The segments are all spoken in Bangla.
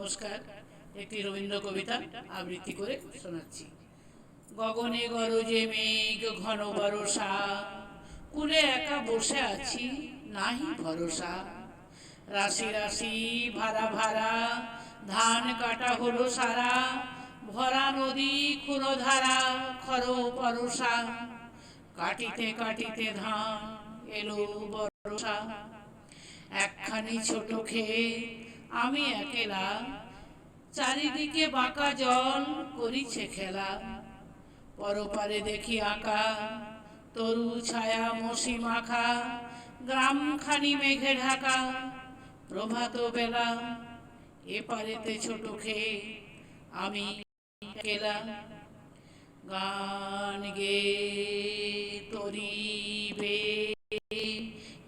নমস্কার। একটি রবীন্দ্র কবিতা আবৃত্তি করে শোনাচ্ছি। গগনে গরজে মেঘ ঘন বরষা কুলে একা বসে আছি, নাহি ভরসা। রাশি রাশি ভাড়া ভাড়া, ধান কাটা হলো সারা, ভরা নদী ক্ষুরধারা, খর পরশা কাটিতে কাটিতে ধান এলো বরষা একখানি ছোট খেয়ে আমি একেলা চারিদিকে বাঁকা জল করিছে খেলা। পরপারে দেখি আঁকা, তরু ছায়া মসি মাখা, গ্রামখানি মেঘে ঢাকা। প্রভাত বেলা এপারেতে ছোট খেয়ে আমি একেলা। গান গে তরি তরিবে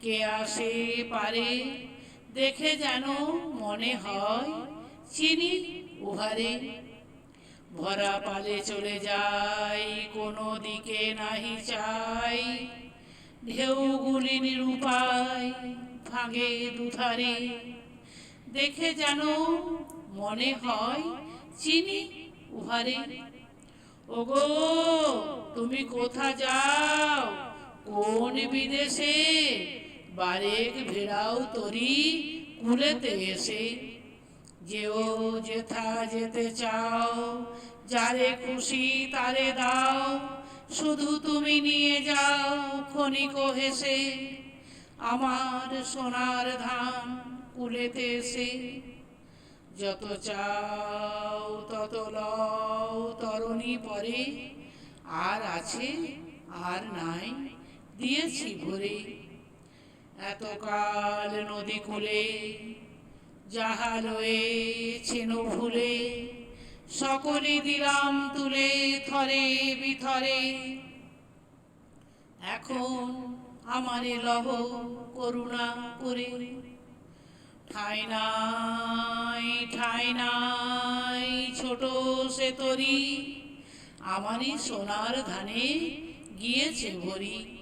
কে আসে পারে দেখে যেন মনে হয় চিনি উহারে। ভরা পালে চলে যাই, কোনো দিকে নাহি চাই। ঢেউগুলি নিরুপায় ভাঙে দুধারে। দেখে যেন মনে হয় চিনি উহারে। ওগো, তুমি কোথা যাও? কোন বিদেশে বারেক ভেড়াও তরি কুলেতে এসে। যেও যেথা যেতে চাও, যারে খুশি তারে দাও। শুধু তুমি নিয়ে যাও ক্ষণিক হেসে, আমার সোনার ধান কুলেতে এসে। যত চাও তত লও, তরণী পরে। আর আছে, আর নাই, দিয়েছি ভরে। এতকাল নদী কুলে যাহা রয়েছেন ভুলে সকলে দিলাম তুলে থরে বিথরে। এখন আমারে লহ করুণা করে। ঠাই নাই ঠাই নাই, ছোট সে তরি, আমারই সোনার ধানে গিয়েছে ভরি।